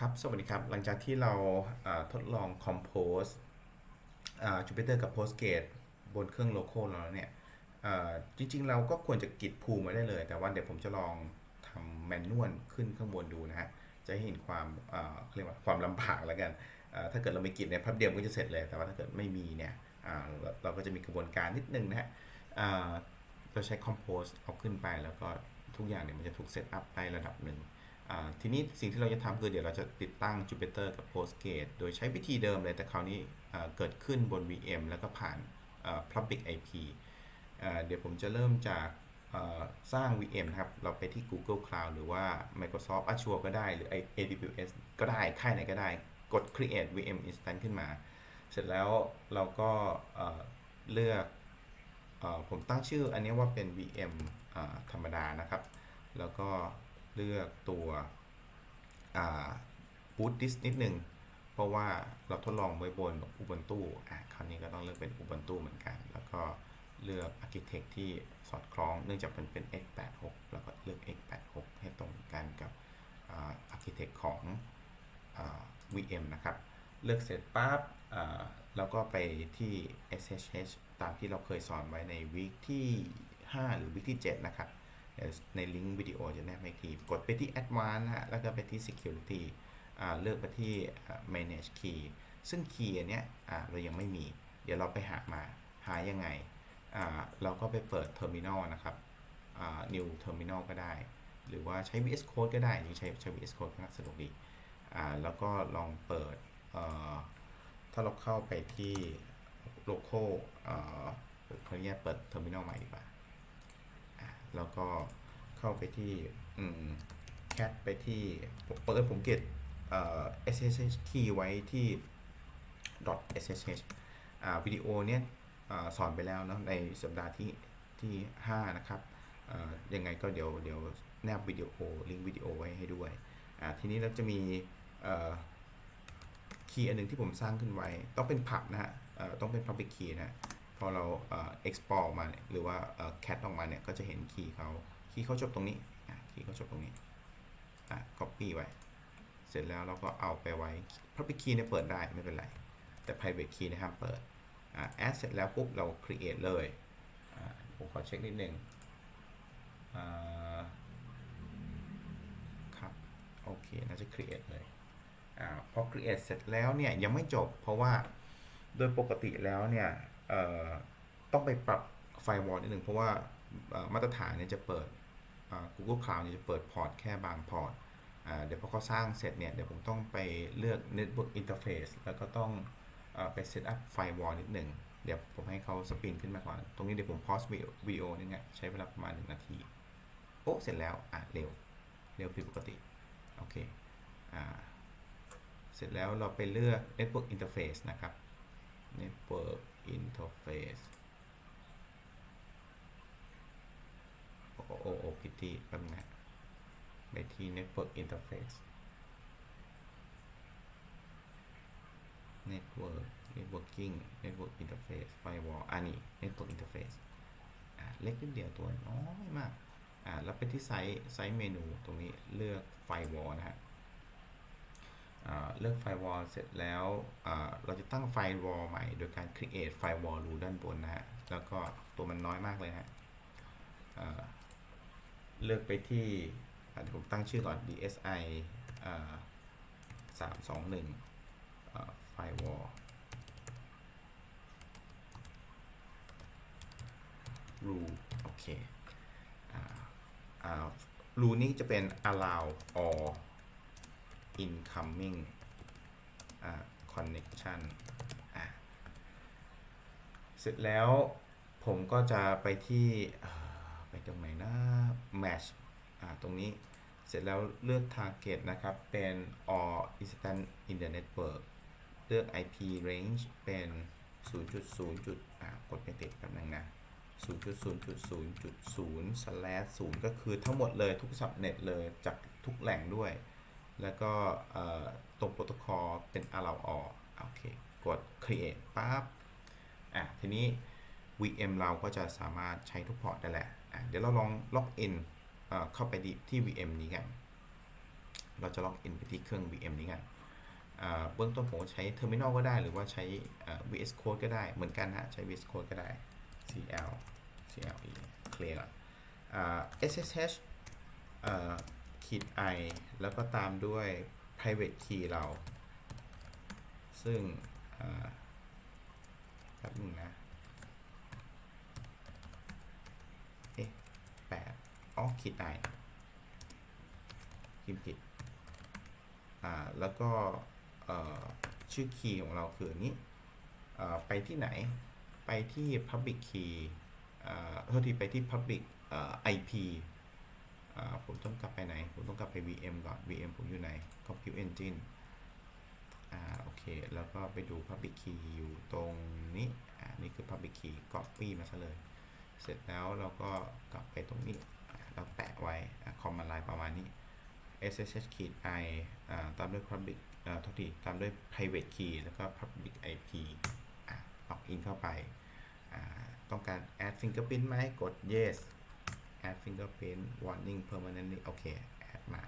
ครับ สวัสดีครับ หลังจากที่เราาทดลอง Compose Jupyter กับ Postgres บนเครื่อง local แล้วเนี่ยจริงๆ เราก็ควรจะกิดภูมิไว้ได้เลย แต่ว่าเดี๋ยวผมจะลองทำแมนนวลขึ้นข้างบนดูนะฮะ จะเห็นความเาเรียกว่าความลำบากแล้วกัน ถ้าเกิดเราไม่กิดเนี่ยแป๊บเดียวมันก็จะเสร็จเลย แต่ว่าถ้าเกิดไม่มีเนี่ยเราเราก็จะมีกระบวนการนิดนึงนะฮะเราใช้ Compose เอาขึ้นไปแล้วก็ทุกอย่างเนี่ยมันจะถูกเซตอัพได้ระดับหนึ่ง ทีนี้สิ่งที่เราจะทำคือเดี๋ยวเราจะติดตั้ง Jupyter กับ Postgres โดยใช้วิธีเดิมเลยแต่คราวนี้เกิดขึ้นบน VM แล้วก็ผ่าน Public IP เดี๋ยวผมจะเริ่มจากสร้าง VM นะครับ เราไปที่ Google Cloud หรือว่า Microsoft Azure ก็ได้ หรือ AWS ก็ได้ ค่ายไหนก็ได้ กด Create VM Instance ขึ้นมา เสร็จแล้วเราก็เลือกอผมตั้งชื่ออันนี้ว่าเป็น VM ธรรมดานะครับ แล้วก็ เลือกตัวบูตดิสนิดนึง เพราะว่าเราทดลองไว้บน Ubuntu อะคราวนี้ก็ต้องเลือกเป็น Ubuntu เหมือนกัน แล้วก็เลือก Architect ที่สอดคล้อง เนื่องจากมันเป็น x86 แล้วก็เลือก x86 ให้ตรงกันกับอา Architect ของอ VM นะครับ เลือกเสร็จปั๊บแล้วก็ไปที่ SSH ตามที่เราเคยสอนไว้ในวีคที่ 5 หรือวีคที่ 7 นะครับ ในลิงก์วิดีโอจะแนบให้อีกทีกดไปที่ Advanced นะฮะแล้วก็ไปที่ Security เลือกไปที่ Manage Key ซึ่ง Key อันเนี้ยเรายังไม่มี เดี๋ยวเราไปหามาหายังไงเราก็ไปเปิด Terminal นะครับ New Terminal ก็ได้ หรือว่าใช้ VS Code ก็ได้จริงใช้ใช้ VS Code ก็น่าสะดวกดีแล้วก็ลองเปิดถ้าเราเข้าไปที่ local เขออนุญาตเปิด Terminal ใหม่ดีกว่า ก็เข้าไปที่แคทไปที่เปิดผมเก็บ ssh key ไว้ที่ .ssh วิดีโอเนี้ยอสอนไปแล้วเนอะในสัปดาห์ที่ที่ 5 นะครับยังไงก็เดี๋ยวเดี๋ยวแนบวิดีโอ ลิงก์วิดีโอไว้ให้ด้วย ทีนี้เราจะมีคีย์อันหนึ่งที่ผมสร้างขึ้นไว้ ต้องเป็นผับนะฮะต้องเป็น public key นะ พอเราเอ่อ export ออกมาหรือว่าเอ่ออกมาเนี่ยก็จะเห็นคีย์เขาคีย์เขาจบตรงนี้คีย์เขาจบตรงนี้อะ copy ไว้ เสร็จแล้วเราก็เอาไปไว้ public key เนี่ยเปิดได้ไม่เป็นไร แต่ private key นี่ยห้ามเปิดอะ add เสร็จแล้วปุ๊บเรา create เลยอะผมขอเช็คนิดนึงอ่าครับโอเคน่าจะ create เลยอ่าพอ create เสร็จแล้วเนี่ยยังไม่จบเพราะว่าโดยปกติแล้วเนี่ย ต้องไปปรับไฟวอลนิดหนึ่งเพราะว่ามาตรฐานเนี่ยจะเปิด Google Cloud เนี่ยจะเปิดพอร์ตแค่บางพอร์ตเดี๋ยวพอเขาสร้างเสร็จเนี่ยเดี๋ยวผมต้องไปเลือก Network Interface แล้วก็ต้องอไปเซตอัพไฟวอลนิดหนึ่งเดี๋ยวผมให้เขาสปินขึ้นมาก่อน ตรงนี้เดี๋ยวผมพอสวิดีโอนี่ไงใช้เวลาประมาณ 1 นาที โอ้ เสร็จแล้ว อะ เร็ว เร็วผิดปกติ โอเค อ่า เสร็จแล้วเราไปเลือก Network Interface นะครับ Network Interface โอ้โอ้โอ้พิธีแป๊บนึงนะไปที่ Network Interface Network Networking Network Interface Firewall อันนี้ Network Interface อ่าเล็กนิดเดียวตัวน้อยมากอ่าแล้วไปที่ไซต์ไซต์เมนูตรงนี้เลือก Firewall นะฮะ เลือก Firewall เสร็จแล้วเราจะตั้ง Firewall ใหม่ โดยการ create Firewall rule ด้านบนนะฮะ แล้วก็ตัวมันน้อยมากเลยฮะเลือกไปที่เดี๋ยวผมตั้งชื่อก่อน DSI สามสองหนึ่ง Firewall rule โอเคอ่าอ่า rule นี้จะเป็น allow or incoming connection เสร็จแล้วผมก็จะไปที่ไปตรงไหนนะ match ตรงนี้เสร็จแล้วเลือก target นะครับ เป็น all instance in the network เลือก IP range เป็น 0.0 จุดกดไม่ติดแป๊บนึงนะ 0.0.0.0 slash 0 ก็คือทั้งหมดเลยทุก subnet เลยจากทุกแหล่งด้วย แล้วก็ตรงโปรโตคอลเป็น allow all โอเค กด create ปั๊บ อะ ทีนี้ VM เราก็จะสามารถใช้ทุกพอร์ตได้แหละ อะ เดี๋ยวเราลองล็อกอินเข้าไปที่ VM นี้กัน เราจะล็อกอินไปที่เครื่อง VM นี้กันเบื้องต้นผมใช้ Terminal ก็ได้ หรือว่าใช้ VS Code ก็ได้ เหมือนกันฮะ ใช้ VS Code ก็ได้ CL CLE clear ก่อน SSH ขีด i แล้วก็ตามด้วย private key เรา ซึ่งแป๊บหนึงนะเอ๊ะแปดอ๋อขีด i พิมพ์ผิดอ่าแล้วก็เอ่อชื่อคีย์ของเราคืออันนี้อ่อไปที่ไหนไปที่ public key อ่าทษทีไปที่ public เอ่อ IP อ่า ผมต้องกลับไปไหน ผมต้องกลับไป VM ก่อน VM ผมอยู่ไหน Compute Engine อ่าโอเค แล้วก็ไปดู public key อยู่ตรงนี้อ่านี่คือ public key copy มาซะเลย เสร็จแล้วเราก็กลับไปตรงนี้เราแปะไว้คอมมานด์ไลน์ประมาณนี้ ssh ขีด i อ่าตามด้วย public อ่าโทษทีตามด้วย private key แล้วก็ public ip อ่าล็อกอินเข้าไปอ่าต้องการ add fingerprint ไหมกด yes add fingerprint warning permanently โอเค add มา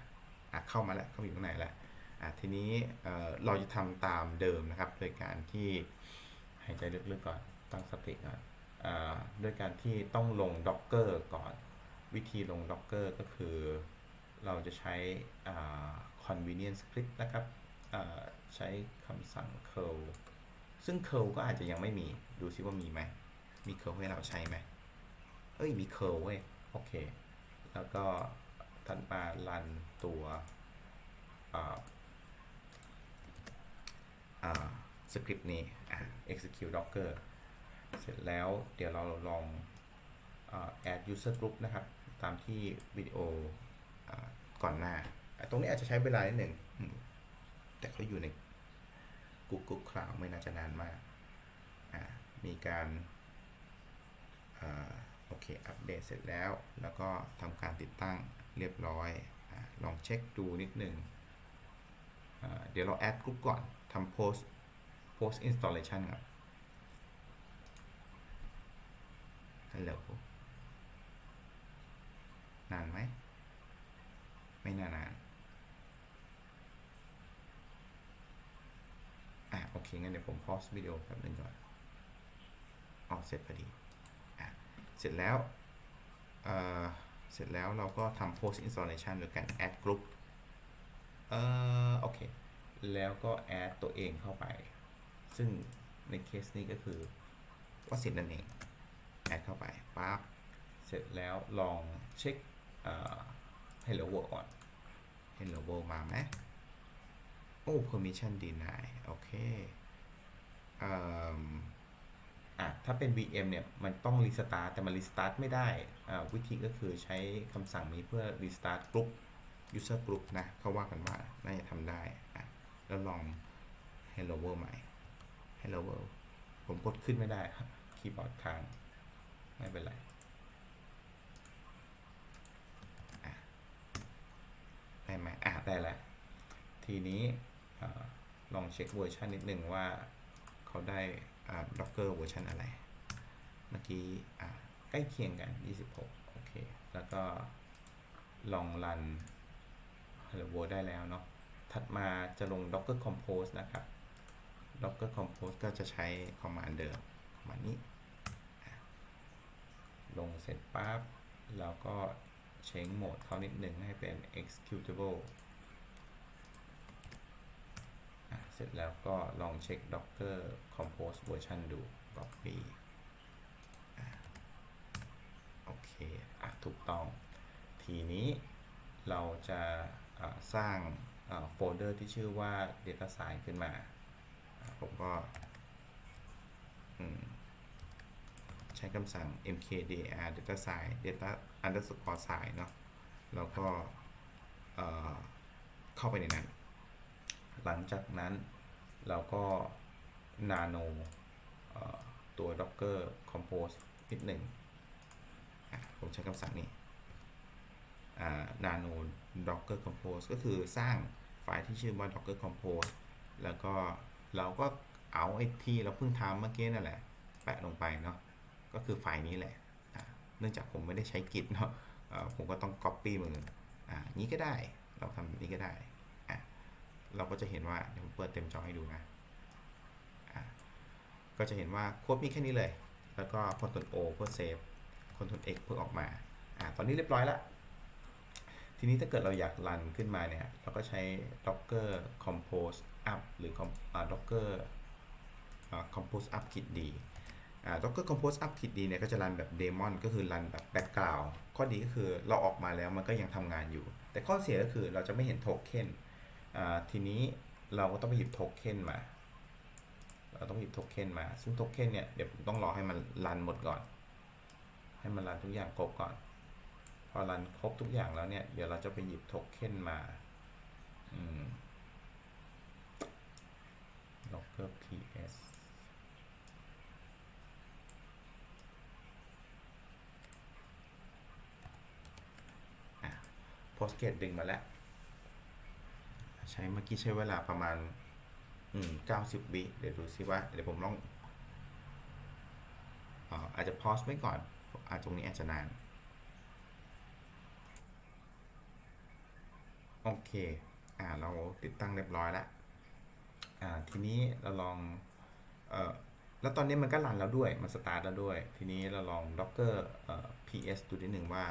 อะเข้ามาแล้วเข้าอยู่ข้างในแล้วอะทีนี้เเราจะทำตามเดิมนะครับโดยการที่หายใจลึกๆก่อนตั้งสติก่อนอด้วยการที่ต้องลง docker ก่อน วิธีลง docker ก็คือเราจะใช้อ่า convenience script นะครับใช้คำสั่ง curl ซึ่ง curl ก็อาจจะยังไม่มี ดูซิว่ามีไหม มี curl ให้เราใช้ไหม เอ้ย มี curl เว้ย โอเค แล้วก็ทันมารันตัวสคริปต์นี้ execute docker เสร็จแล้วเดี๋ยวเราลองอ add user group นะครับ ตามที่วิดีโออก่อนหน้า ตรงนี้อาจจะใช้เวลาหนึ่ง แต่เขาอยู่ใน Google Cloud ไม่น่าจะนานมาก มีการ โอเค อัปเดตเสร็จแล้ว แล้วก็ทำการติดตั้งเรียบร้อยอลองเช็คดูนิดหนึ่ง เดี๋ยวเราแอดกรุ๊ปก่อนทำ post post installation ครับ ฮัลโหล นานไหม ไม่นานานอะโอเคงั้นเดี๋ยวผมพอสวิดีโอแป๊บนึงก่อนออกเสร็จพอดี เสร็จแล้วเเสร็จแล้วเราก็ทำ post installation โดยการ add group เอ่อโอเค แล้วก็ add ตัวเองเข้าไป ซึ่งในเคสนี้ก็คือวสินทร์นั่นเองแอดเข้าไปปั๊บเสร็จแล้วลองเช็ค Hello World ก่อน Hello World มาไหมโอ้ permission deny โอเคเอะถ้าเป็น VM เนี่ยมันต้อง restart แต่มัน restart ไม่ได้อ่าวิธีก็คือใช้คำสั่งนี้เพื่อ restart group user group นะเขาว่ากันว่าน่าจะทำได้อะแล้วลอง Hello World ใหม่ Hello World ผมกดขึ้นไม่ได้ครับคีย์บอร์ดค้างไม่เป็นไรอะได้ไหมอะได้แล้ว ทีนี้อลองเช็คเวอร์ชันนิดหนึ่งว่าเขาได้ Docker เวอร์ชันอะไร เมื่อกี้อะใกล้เคียงกัน 26 โอเค แล้วก็ลองรัน Hello World ได้แล้วเนาะ ถัดมาจะลง Docker Compose นะครับ Docker Compose ก็จะใช้ command เดิม command นี้ ลงเสร็จปั๊บเราก็เช็งโหมดเขานิดหนึ่งให้เป็น executable อะเสร็จแล้วก็ลองเช็ค docker compose version ดู copy โอเคอะถูกต้อง ทีนี้เราจะะสร้างโฟลเดอร์ที่ชื่อว่า data science ขึ้นมา ผมก็มใช้คำสั่ง mkdir data size data underscore size เนาะแล้วก็เข้าไปในนั้น หลังจากนั้นเราก็ nano เอ่อตัว docker compose นิดหนึ่งผมใช้คำสั่งนี้อ่า nano docker compose ก็คือสร้างไฟล์ที่ชื่อว่า docker compose แล้วก็เราก็เอาไอ้ที่เราเพิ่งทำเมื่อกี้นั่นแหละ แปะลงไปเนาะก็คือไฟล์นี้แหละ เนื่องจากผมไม่ได้ใช้ Git เนาะผมก็ต้อง Copy มืออ่านี้ก็ได้ เราทำแบบนี้ก็ได้ เราก็จะเห็นว่าเดี๋ยวผมเปิดเต็มจอให้ดูนะะก็จะเห็นว่าโค้ดมีแค่นี้เลย แล้วก็ Ctrl O เพื่อเซฟ Ctrl X เพื่อออกมาอะตอนนี้เรียบร้อยแล้วทีนี้ถ้าเกิดเราอยากรันขึ้นมาเนี่ย เราก็ใช้ docker compose up หรือ docker compose up git d docker compose up git d เนี่ยก็จะรันแบบ daemon ก็คือรันแบบ background ข้อดีก็คือเราออกมาแล้วมันก็ยังทำงานอยู่ แต่ข้อเสียก็คือเราจะไม่เห็นโทเค็น ทีนี้เราก็ต้องไปหยิบโทเค็นมา เราต้องหยิบโทเค็นมา ซึ่งโทเค็นเนี่ยเดี๋ยวผมต้องรอให้มันรันหมดก่อน ให้มันรันทุกอย่างครบก่อน พอรันครบทุกอย่างแล้วเนี่ย เดี๋ยวเราจะไปหยิบโทเค็นมาอืม docker ps อะ postgate ดึงมาแล้ว ใช้เมื่อกี้ใช้เวลาประมาณ อืม90วิเดี๋ยวดูซิว่า เดี๋ยวผมลองอาจจะ pause ไว้ก่อนอาจตรงนี้อาจจะนาน โอเค อ่า เราติดตั้งเรียบร้อยแล้ว อ่า ทีนี้เราลอง เอ่อ แล้วตอนนี้มันก็รันแล้วด้วย มันสตาร์ทแล้วด้วย ทีนี้เราลอง docker เอ่อ ps ดูนิดหนึ่งว่า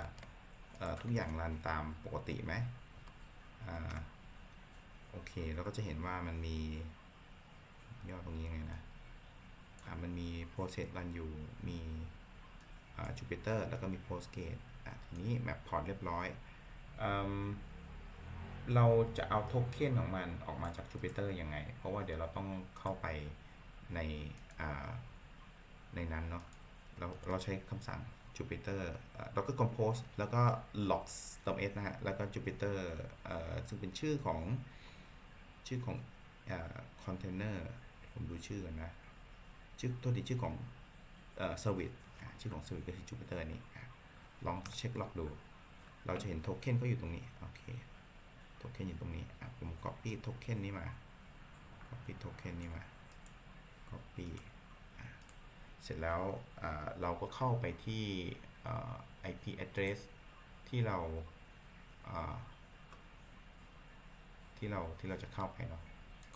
เอ่อ ทุกอย่างรันตามปกติไหมอ่า โอเคเราก็จะเห็นว่ามันมีย่อตรงนี้ยังไงนะอ่ามันมี process รันอยู่ มี Jupyter แล้วก็มี Postgate อะทีนี้ map port เรียบร้อยอืมเราจะเอาโทเค็นของมันออกมาจาก Jupyter ยังไง เพราะว่าเดี๋ยวเราต้องเข้าไปในในนั้นเนาะเราเราใช้คำสั่ง Jupyter อ่า docker compose แล้วก็ logs เติม s นะฮะ แล้วก็ Jupyter เอ่อซึ่งเป็นชื่อของ ชื่อของคอ่า container ผมดูชื่อกันนะชื่อตัวที่ชื่อของเอ่อ service อ่าชื่อของ service ก็คือ Jupyter นี่ลองเช็คล็อกดู เราจะเห็นโทเค็นเขาอยู่ตรงนี้โอเคโทเค็นอยู่ตรงนี้อะผม copy โทเค็นนี้มา copy โทเค็นนี้มา copy อะเสร็จแล้วเราก็เข้าไปที่อ่า IP address ที่เรา ที่เราที่เราจะเข้าไปเนาะ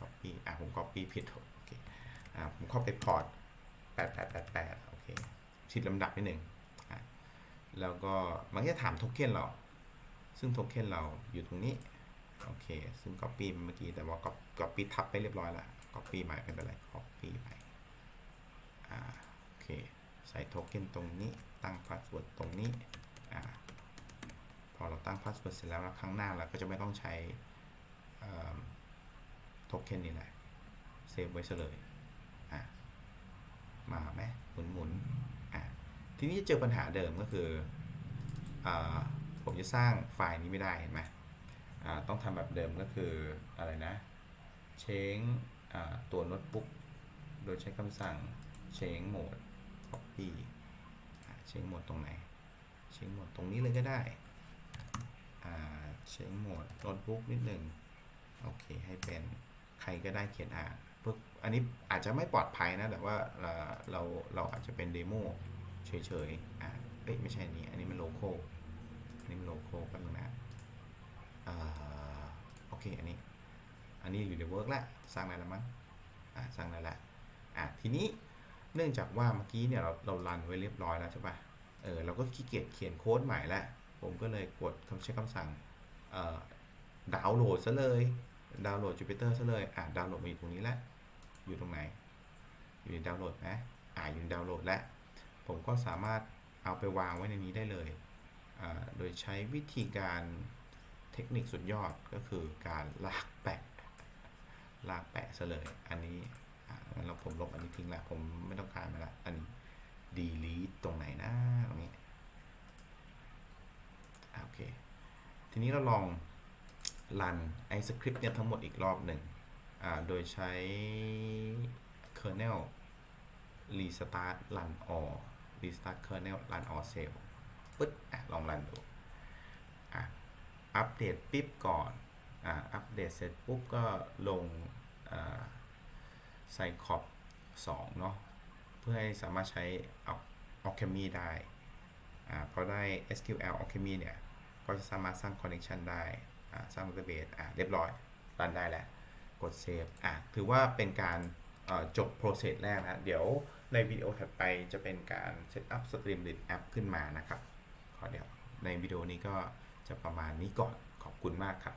copy อะผม copy ผิดโอเคอ่าผมเข้าไปพอร์ต8888โอเคชิดลำดับนิดหนึ่งอะแล้วก็มันจะถามโทเค็นเรา ซึ่งโทเค็นเราอยู่ตรงนี้โอเค ซึ่ง Copy เมื่อกี้แต่ว่า Copy ทับไปเรียบร้อยแล้ว Copy มาไม่เป็นไร Copy ไปอ่าโอเค ใส่โทเค็นตรงนี้ ตั้งพาสเวิร์ดตรงนี้อ่าพอเราตั้งพาสเวิร์ดเสร็จแล้ว ครั้งหน้าเราก็จะไม่ต้องใช้ โทเค็นนี่แหละเซฟไว้เลยอ่ามาไหมหมุนหมุนๆอะทีนี้จะเจอปัญหาเดิมก็คืออผมจะสร้างไฟล์นี้ไม่ได้เห็นไหมต้องทำแบบเดิมก็คืออะไรนะเช้งตัวโน้ตบุ๊กโดยใช้คำสั่งเช้งโหมด copy อ่เช้งโหมดตรงไหน เช้งโหมดตรงนี้เลยก็ได้เช้งโหมดโน้ตบุ๊กนิดหนึ่ง โอเค ให้เป็นใครก็ได้เขียนอ่านเพื่ออันนี้อาจจะไม่ปลอดภัยนะ แต่ว่าเราเราเราอาจจะเป็นเดโมเฉยๆอ่าเอ้ยไม่ใช่อันนี้ อันนี้มันโลโก้อันนี้มันโลโก้กันงนะอ่าโอเค อันนี้ อันนี้อยู่ในเวิร์กแล้วสร้างได้แล้วมั้งอ่าสร้างได้แล้วอะทีนี้เนื่องจากว่าเมื่อกี้เนี่ยเราเรารันไว้เรียบร้อยแล้วใช่ปะเออเราก็ขี้เกียจเขียนโค้ดใหม่แล้วผมก็เลยกดคำใช้คำสั่งเอ่อดาวน์โหลดซะเลย ดาวน์โหลด Jupyter ซะเลย อะดาวน์โหลดมาอยู่ตรงนี้แล้ว อยู่ตรงไหน อยู่ในดาวน์โหลดไหมอ่าอยู่ในดาวน์โหลดแล้ว ผมก็สามารถเอาไปวางไว้ในนี้ได้เลยอ่าโดยใช้วิธีการเทคนิคสุดยอดก็คือการลากแปะ ลากแปะซะเลย อันนี้อ่างั้นเราผมลบอันนี้ทิ้งละ ผมไม่ต้องการมาละ อันนี้ delete ตรงไหนนะตรงนี้ โอเค ทีนี้เราลอง รันไอ้สคริปต์เนี่ยทั้งหมดอีกรอบหนึ่งอ่าโดยใช้ kernel restart run all restart kernel run all cell ปึ๊ดอะลองรันดูอะอัปเดตปิ๊บก่อนอะอัปเดตเสร็จปุ๊บก็ลงอ่าไซคอบ2เนาะเพื่อให้สามารถใช้ Alchemy ได้อ่าพอได้ SQL Alchemy เนี่ย ก็จะสามารถสร้าง connection ได้ สร้าง database อ่าเรียบร้อยรันได้แล้ว กดเซฟอะถือว่าเป็นการจบ process แรกนะ เดี๋ยวในวิดีโอถัดไปจะเป็นการ set up Streamlit App ขึ้นมานะครับขอเดี๋ยวในวิดีโอนี้ก็จะประมาณนี้ก่อนขอบคุณมากครับ